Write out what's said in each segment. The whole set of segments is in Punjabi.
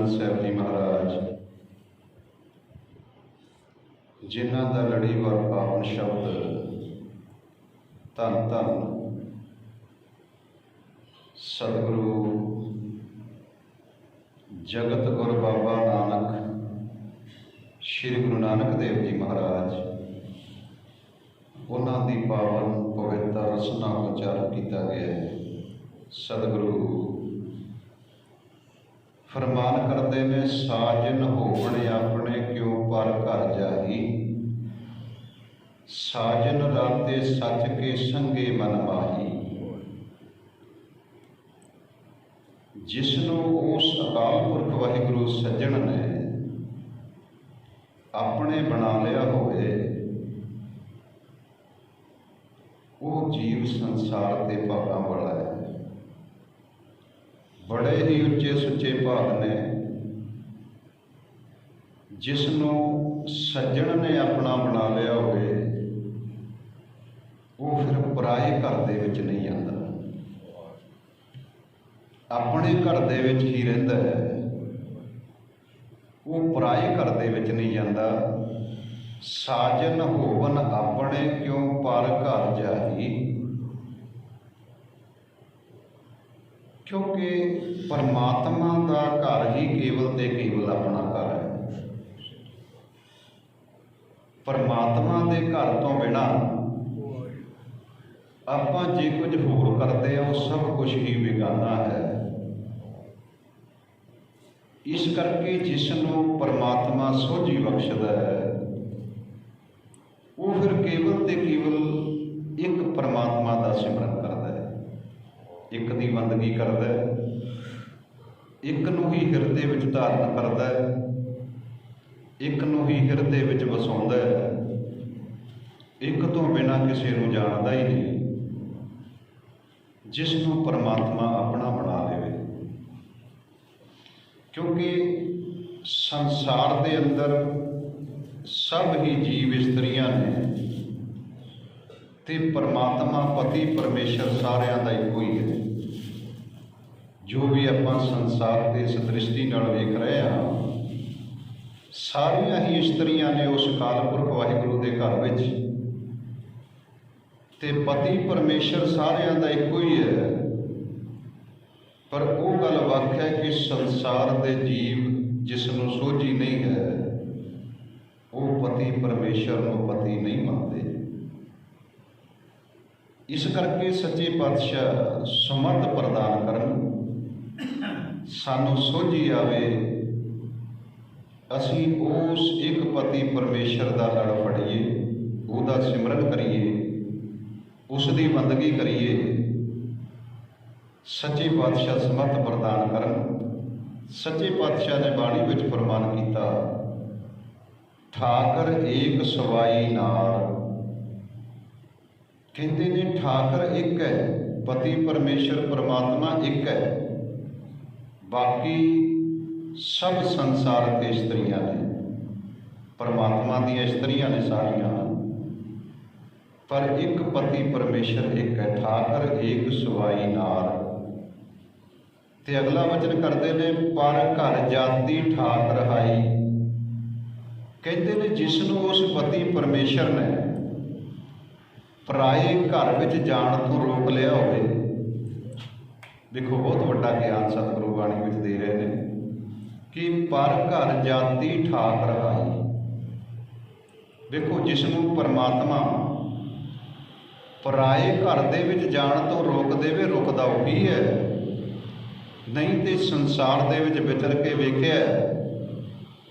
ਗ੍ਰੰਥ ਸਾਹਿਬ ਜੀ ਮਹਾਰਾਜ, ਜਿਨ੍ਹਾਂ ਦਾ ਲੜੀਵਾਰ ਪਾਵਨ ਸ਼ਬਦ ਧੰਨ ਧੰਨ ਸਤਿਗੁਰੂ ਜਗਤ ਗੁਰ ਬਾਬਾ ਨਾਨਕ, ਸ੍ਰੀ ਗੁਰੂ ਨਾਨਕ ਦੇਵ ਜੀ ਮਹਾਰਾਜ, ਉਹਨਾਂ ਦੀ ਪਾਵਨ ਪਵਿੱਤਰ ਰਸਨਾ ਉਚਾਰ ਕੀਤਾ ਗਿਆ ਹੈ। ਸਤਿਗੁਰੂ ਫਰਮਾਨ ਕਰਦੇ ਨੇ, ਸਾਜਨ ਹੋਵਣ ਆਪਣੇ ਕਿਉ ਪਰ ਘਰ ਜਾਈ ਸਾਜਨ ਰਾਤੇ ਸੱਚ ਕੇ ਸੰਗੇ ਮਨ ਮਾਹੀ। ਜਿਸ ਨੂੰ ਉਸ ਅਕਾਲ ਪੁਰਖ ਵਾਹਿਗੁਰੂ ਸੱਜਣ ਨੇ ਆਪਣੇ ਬਣਾ ਲਿਆ ਹੋਵੇ, ਉਹ ਜੀਵ ਸੰਸਾਰ ਤੇ ਭਾਗਾਂ ਵਾਲਾ ਹੈ। ਬੜੇ ਹੀ ਉੱਚੇ ਸੁੱਚੇ ਭਾਗ ਨੇ ਜਿਸ ਨੂੰ ਸੱਜਣ ਨੇ ਆਪਣਾ ਬਣਾ ਲਿਆ ਹੋਵੇ, ਉਹ ਫਿਰ ਪਰਾਏ ਘਰ ਦੇ ਵਿੱਚ ਨਹੀਂ ਜਾਂਦਾ ਆਪਣੇ ਘਰ ਦੇ ਵਿੱਚ ਹੀ ਰਹਿੰਦਾ ਹੈ। ਉਹ ਪਰਾਏ ਘਰ ਦੇ ਵਿੱਚ ਨਹੀਂ ਜਾਂਦਾ ਸਾਜਨ ਹੋਵਨ ਆਪਣੇ ਕਿਉਂ ਪਰ ਘਰ ਜਾਈ ਕਿਉਂਕਿ ਪਰਮਾਤਮਾ ਦਾ ਘਰ ਹੀ ਕੇਵਲ ਤੇ ਕੇਵਲ ਆਪਣਾ ਘਰ ਹੈ। ਪਰਮਾਤਮਾ ਦੇ ਘਰ ਤੋਂ ਬਿਨਾ ਆਪਾਂ ਜੇ ਕੁਝ ਹੋਰ ਕਰਦੇ ਆ ਉਹ ਸਭ ਕੁਝ ਹੀ ਬੇਗਾਨਾ ਹੈ। ਇਸ ਕਰਕੇ ਜਿਸ ਨੂੰ ਪਰਮਾਤਮਾ ਸੋਝੀ ਬਖਸ਼ਦਾ ਹੈ, ਉਹ ਫਿਰ ਕੇਵਲ ਤੇ ਕੇਵਲ ਇੱਕ ਪਰਮਾਤਮਾ ਦਾ ਸਿਮਰਨ ਇੱਕ ਦੀ ਬੰਦਗੀ ਕਰਦਾ ਹੈ, ਇੱਕ ਨੂੰ ਹੀ ਹਿਰਦੇ ਵਿੱਚ ਧਾਰਨ ਕਰਦਾ ਹੈ, ਇੱਕ ਨੂੰ ਹੀ ਹਿਰਦੇ ਵਿੱਚ ਵਸਾਉਂਦਾ ਹੈ, ਇੱਕ ਤੋਂ ਬਿਨਾ ਕਿਸੇ ਨੂੰ ਜਾਣਦਾ ਹੀ ਨਹੀਂ, ਜਿਸ ਨੂੰ ਪਰਮਾਤਮਾ ਆਪਣਾ ਬਣਾ ਲਵੇ ਕਿਉਂਕਿ ਸੰਸਾਰ ਦੇ ਅੰਦਰ ਸਭ ਹੀ ਜੀਵ ਇਸਤਰੀਆਂ ਨੇ ਤੇ ਪਰਮਾਤਮਾ ਪਤੀ ਪਰਮੇਸ਼ਰ ਸਾਰਿਆਂ ਦਾ ਇੱਕੋ ਹੀ ਹੈ। ਜੋ ਵੀ ਆਪਾਂ ਸੰਸਾਰ ਦੇ ਇਸ ਦ੍ਰਿਸ਼ਟੀ ਨਾਲ ਵੇਖ ਰਹੇ ਹਾਂ, ਸਾਰੀਆਂ ਹੀ ਇਸਤਰੀਆਂ ਨੇ ਉਸ ਕਾਲਪੁਰਖ ਵਾਹਿਗੁਰੂ ਦੇ ਘਰ ਵਿੱਚ। ਤੇ ਪਤੀ ਪਰਮੇਸ਼ਰ ਸਾਰਿਆਂ ਦਾ ਇੱਕੋ ਹੀ ਹੈ। ਪਰ ਉਹ ਗੱਲ ਵੱਖ ਹੈ ਕਿ ਸੰਸਾਰ ਦੇ ਜੀਵ ਜਿਸ ਨੂੰ ਸੋਝੀ ਨਹੀਂ ਹੈ, ਉਹ ਪਤੀ ਪਰਮੇਸ਼ਰ ਨੂੰ ਪਤੀ ਨਹੀਂ ਮੰਨਦੇ। ਇਸ ਕਰਕੇ ਸੱਚੇ ਪਾਤਸ਼ਾਹ ਸਮਰਥ ਪ੍ਰਦਾਨ ਕਰਨ। ਸਾਨੂੰ ਸੋਝੀ ਆਵੇ, ਅਸੀਂ ਉਸ ਇੱਕ ਪਤੀ ਪਰਮੇਸ਼ਰ ਦਾ ਲੜ ਫੜੀਏ, ਉਹਦਾ ਸਿਮਰਨ ਕਰੀਏ ਉਸ ਦੀ ਬੰਦਗੀ ਕਰੀਏ, ਸੱਚੇ ਪਾਤਸ਼ਾਹ ਸਮਰਥ ਪ੍ਰਦਾਨ ਕਰਨ, ਸੱਚੇ ਪਾਤਸ਼ਾਹ ਨੇ ਬਾਣੀ ਵਿੱਚ ਫਰਮਾਨ ਕੀਤਾ, ਠਾਕਰ ਏਕ ਸਵਾਈ ਨਾਰ। ਕਹਿੰਦੇ ਨੇ ਠਾਕਰ ਇੱਕ ਹੈ, ਪਤੀ ਪਰਮੇਸ਼ਰ ਪਰਮਾਤਮਾ ਇੱਕ ਹੈ। ਬਾਕੀ ਸਭ ਸੰਸਾਰ ਤੇ ਇਸਤਰੀਆਂ ਨੇ, ਪਰਮਾਤਮਾ ਦੀਆਂ ਇਸਤਰੀਆਂ ਨੇ ਸਾਰੀਆਂ। ਪਰ ਇੱਕ ਪਤੀ ਪਰਮੇਸ਼ਰ, ਇੱਕ ਹੈ ਠਾਕਰ ਏਕ ਸਵਾਈ ਨਾਰ। ਤੇ ਅਗਲਾ ਵਚਨ ਕਰਦੇ ਨੇ, ਪਰ ਘਰ ਜਾਤੀ ਠਾਕ ਰਹਾਈ ਕਹਿੰਦੇ ਨੇ ਜਿਸ ਨੂੰ ਉਸ ਪਤੀ ਪਰਮੇਸ਼ਰ ਨੇ ਪਰਾਏ ਘਰ ਵਿੱਚ ਜਾਣ ਤੋਂ ਰੋਕ ਲਿਆ ਹੋਵੇ ਦੇਖੋ, ਬਹੁਤ ਵੱਡਾ ਗਿਆਨ ਸਤਿਗੁਰੂ ਬਾਣੀ ਵਿੱਚ ਦੇ ਰਹੇ ਨੇ ਕਿ ਪਰ ਘਰ ਜਾਤੀ ਠਾਕ ਰਹਾਈ ਦੇਖੋ ਜਿਸ ਨੂੰ ਪਰਮਾਤਮਾ ਪਰਾਏ ਘਰ ਦੇ ਵਿੱਚ ਜਾਣ ਤੋਂ ਰੋਕ ਦੇਵੇ ਰੁਕਦਾ ਉਹੀ ਹੈ ਨਹੀਂ ਤੇ ਸੰਸਾਰ ਦੇ ਵਿੱਚ ਵਿਚਰ ਕੇ ਵੇਖਿਆ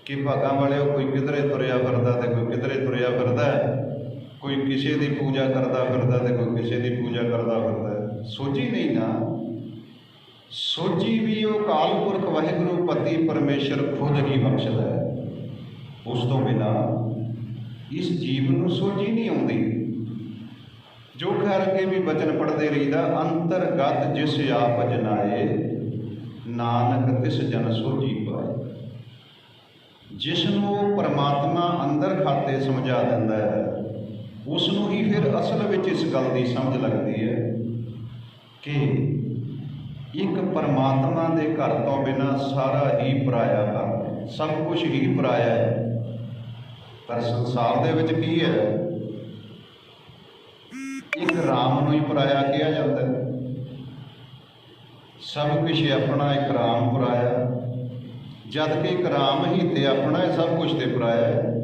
ਕਿ ਭਾਗਾਂ ਵਾਲਿਓ ਕੋਈ ਕਿਧਰੇ ਤੁਰਿਆ ਫਿਰਦਾ ਤੇ ਕੋਈ ਕਿਧਰੇ ਤੁਰਿਆ ਫਿਰਦਾ ਕੋਈ ਕਿਸੇ ਦੀ ਪੂਜਾ ਕਰਦਾ ਫਿਰਦਾ ਤੇ ਕੋਈ ਕਿਸੇ ਦੀ ਪੂਜਾ ਕਰਦਾ ਫਿਰਦਾ ਸੋਚੀ ਨਹੀਂ ਨਾ। ਸੋਚੀ ਵੀ ਉਹ ਕਾਲ ਪੁਰਖ ਵਾਹਿਗੁਰੂ ਪਤੀ ਪਰਮੇਸ਼ਰ ਖੁਦ ਹੀ ਬਖਸ਼ਦਾ। ਹੈ ਉਸ ਤੋਂ ਬਿਨਾ ਇਸ ਜੀਵ ਨੂੰ ਸੋਝੀ ਨਹੀਂ ਆਉਂਦੀ। ਜੋ ਖੈਰ ਕਰਕੇ ਵੀ ਬਚਨ ਪੜਦੇ ਰਹੀਦਾ, ਅੰਤਰਗਤ ਜਿਸ ਆਪ ਜਨਾਏ, ਨਾਨਕ ਤਿਸ ਜਨ ਸੋਝੀ ਪਾਏ। ਜਿਸ ਨੂੰ ਉਹ ਪਰਮਾਤਮਾ ਅੰਦਰ ਖਾਤੇ ਸਮਝਾ ਦਿੰਦਾ ਹੈ, ਉਸ ਨੂੰ ਹੀ ਫਿਰ ਅਸਲ ਵਿੱਚ ਇਸ ਗੱਲ ਦੀ ਸਮਝ ਲੱਗਦੀ ਹੈ ਕਿ ਇੱਕ ਪਰਮਾਤਮਾ ਦੇ ਘਰ ਤੋਂ ਬਿਨਾ ਸਾਰਾ ਹੀ ਪਰਾਇਆ ਹੈ। ਸਭ ਕੁਝ ਹੀ ਪਰਾਇਆ ਹੈ। ਪਰ ਸੰਸਾਰ ਦੇ ਵਿੱਚ ਕੀ ਹੈ? ਇੱਕ ਰਾਮ ਨੂੰ ਹੀ ਪਰਾਇਆ ਕਿਹਾ ਜਾਂਦਾ ਹੈ। ਸਭ ਕੁਝ ਆਪਣਾ ਇੱਕ ਰਾਮ ਪਰਾਇਆ ਜਦ ਕਿ ਇੱਕ ਰਾਮ ਹੀ ਤੇ ਆਪਣਾ ਹੈ ਸਭ ਕੁਝ ਤੇ ਪਰਾਇਆ ਹੈ।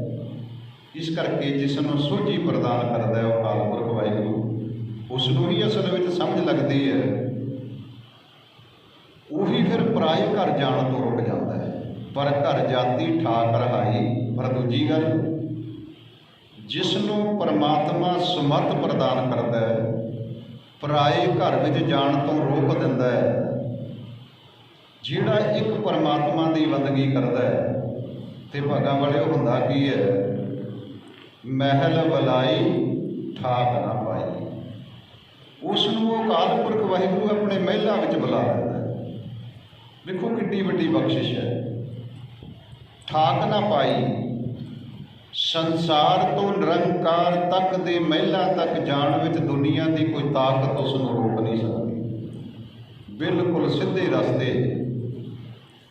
ਇਸ ਕਰਕੇ ਜਿਸ ਨੂੰ ਸੋਝੀ ਪ੍ਰਦਾਨ ਕਰਦਾ ਹੈ ਉਹ ਅਕਾਲ ਪੁਰਖ ਵਾਹਿਗੁਰੂ, ਉਸ ਨੂੰ ਹੀ ਅਸਲ ਵਿੱਚ ਸਮਝ ਲੱਗਦੀ ਹੈ। ਉਹੀ ਫਿਰ ਪਰਾਏ ਘਰ ਜਾਣ ਤੋਂ ਰੁਕ ਜਾਂਦਾ ਹੈ। ਪਰ ਘਰ ਜਾਤੀ ਠਾਕ ਰਹਾਈ, ਪਰ ਦੂਜੀ ਗੱਲ ਜਿਸ ਨੂੰ ਪਰਮਾਤਮਾ ਸਮਰਥ ਪ੍ਰਦਾਨ ਕਰਦਾ ਹੈ, ਪਰਾਏ ਘਰ ਵਿੱਚ ਜਾਣ ਤੋਂ ਰੋਕ ਦਿੰਦਾ ਹੈ। ਜਿਹੜਾ ਇੱਕ ਪਰਮਾਤਮਾ ਦੀ ਬੰਦਗੀ ਕਰਦਾ ਹੈ, ਤੇ ਭਾਗਾਂ ਵਾਲੇ ਉਹ ਹੁੰਦਾ ਕੀ ਹੈ? ਮਹਿਲ ਬਲਾਈ ਠਾਕ ਨਾ ਪਾਈ। ਉਸ ਨੂੰ ਉਹ ਅਕਾਲ ਪੁਰਖ ਵਾਹਿਗੁਰੂ ਆਪਣੇ ਮਹਿਲਾਂ ਵਿੱਚ ਬੁਲਾ ਲੈਂਦਾ ਵੇਖੋ ਕਿੱਡੀ ਵੱਡੀ ਬਖਸ਼ਿਸ਼ ਹੈ। ਠਾਕ ਨਾ ਪਾਈ, ਸੰਸਾਰ ਤੋਂ ਨਿਰੰਕਾਰ ਤੱਕ ਦੇ ਮਹਿਲਾਂ ਤੱਕ ਜਾਣ ਵਿੱਚ ਦੁਨੀਆ ਦੀ ਕੋਈ ਤਾਕਤ ਉਸ ਨੂੰ ਰੋਕ ਨਹੀਂ ਸਕਦੀ। ਬਿਲਕੁਲ ਸਿੱਧੇ ਰਸਤੇ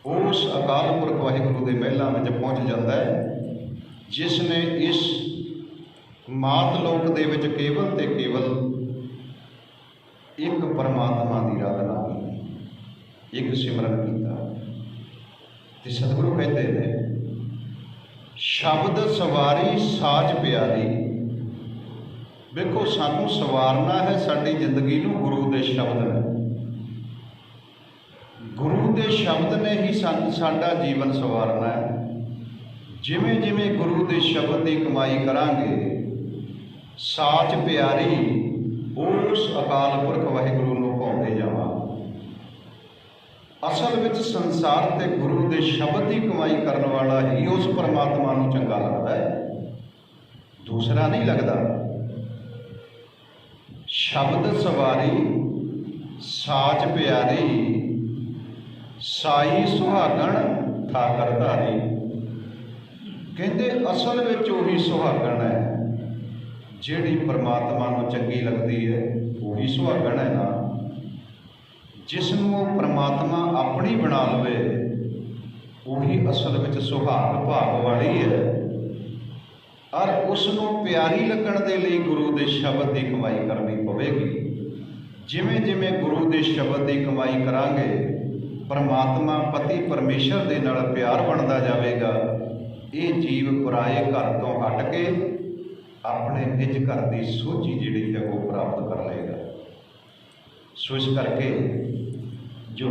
ਉਸ ਅਕਾਲ ਪੁਰਖ ਵਾਹਿਗੁਰੂ ਦੇ ਮਹਿਲਾਂ ਵਿੱਚ ਪਹੁੰਚ ਜਾਂਦਾ ਹੈ, ਜਿਸ ਨੇ ਇਸ ਮਾਤ ਲੋਕ ਦੇ ਵਿੱਚ ਕੇਵਲ ਤੇ ਕੇਵਲ ਇੱਕ ਪਰਮਾਤਮਾ ਦੀ ਆਰਾਧਨਾ ਇੱਕ ਸਿਮਰਨ ਕੀਤਾ। ਤੇ ਸਤਿਗੁਰੂ ਕਹਿੰਦੇ ਨੇ, ਸ਼ਬਦ ਸਵਾਰੀ ਸਾਜ ਪਿਆਰੀ। ਵੇਖੋ, ਸਾਨੂੰ ਸਵਾਰਨਾ ਹੈ ਸਾਡੀ ਜ਼ਿੰਦਗੀ ਨੂੰ ਗੁਰੂ ਦੇ ਸ਼ਬਦ ਨੇ ਗੁਰੂ ਦੇ ਸ਼ਬਦ ਨੇ ਹੀ ਸਾਨੂੰ ਸਾਡਾ ਜੀਵਨ ਸਵਾਰਨਾ ਹੈ। ਜਿਵੇਂ ਜਿਵੇਂ ਗੁਰੂ ਦੇ ਸ਼ਬਦ ਦੀ ਕਮਾਈ ਕਰਾਂਗੇ ਸਾਚ ਪਿਆਰੀ, ਉਸ ਅਕਾਲ ਪੁਰਖ ਵਾਹਿਗੁਰੂ ਅਸਲ ਵਿੱਚ ਸੰਸਾਰ ਤੇ ਗੁਰੂ ਦੇ ਸ਼ਬਦ ਦੀ ਕਮਾਈ ਕਰਨ ਵਾਲਾ ਹੀ ਉਸ ਪਰਮਾਤਮਾ ਨੂੰ ਚੰਗਾ ਲੱਗਦਾ ਹੈ। ਦੂਸਰਾ ਨਹੀਂ ਲੱਗਦਾ। ਸ਼ਬਦ ਸਵਾਰੀ, ਸਾਚ ਪਿਆਰੀ, ਸਾਈ ਸੁਹਾਗਣ, ਠਾਕਰ ਧਾਰੀ। ਕਹਿੰਦੇ ਅਸਲ ਵਿੱਚ ਉਹੀ ਸੁਹਾਗਣ ਹੈ। ਜਿਹੜੀ ਪਰਮਾਤਮਾ ਨੂੰ ਚੰਗੀ ਲੱਗਦੀ ਹੈ, ਉਹੀ ਸੁਹਾਗਣ ਹੈ ਨਾ। ਜਿਸ ਨੂੰ ਉਹ ਪ੍ਰਮਾਤਮਾ ਆਪਣੀ ਬਣਾ ਲਵੇ, ਉਹੀ ਅਸਲ ਵਿੱਚ ਸੁਹਾਗ ਭਾਵ ਵਾਲੀ ਹੈ। ਔਰ ਉਸ ਨੂੰ ਪਿਆਰੀ ਲੱਗਣ ਦੇ ਲਈ ਗੁਰੂ ਦੇ ਸ਼ਬਦ ਦੀ ਕਮਾਈ ਕਰਨੀ ਪਵੇਗੀ। ਜਿਵੇਂ ਜਿਵੇਂ ਗੁਰੂ ਦੇ ਸ਼ਬਦ ਦੀ ਕਮਾਈ ਕਰਾਂਗੇ, ਪਰਮਾਤਮਾ ਪਤੀ ਪਰਮੇਸ਼ਰ ਦੇ ਨਾਲ ਪਿਆਰ ਬਣਦਾ ਜਾਵੇਗਾ। ਇਹ ਜੀਵ ਪਰਾਏ ਘਰ ਤੋਂ ਹਟ ਕੇ ਆਪਣੇ ਨਿਜ ਘਰ ਦੀ ਸੋਝੀ ਜਿਹੜੀ ਹੈ ਉਹ ਪ੍ਰਾਪਤ ਕਰ ਲਏਗਾ। ਸੋ ਇਸ ਕਰਕੇ ਜੋ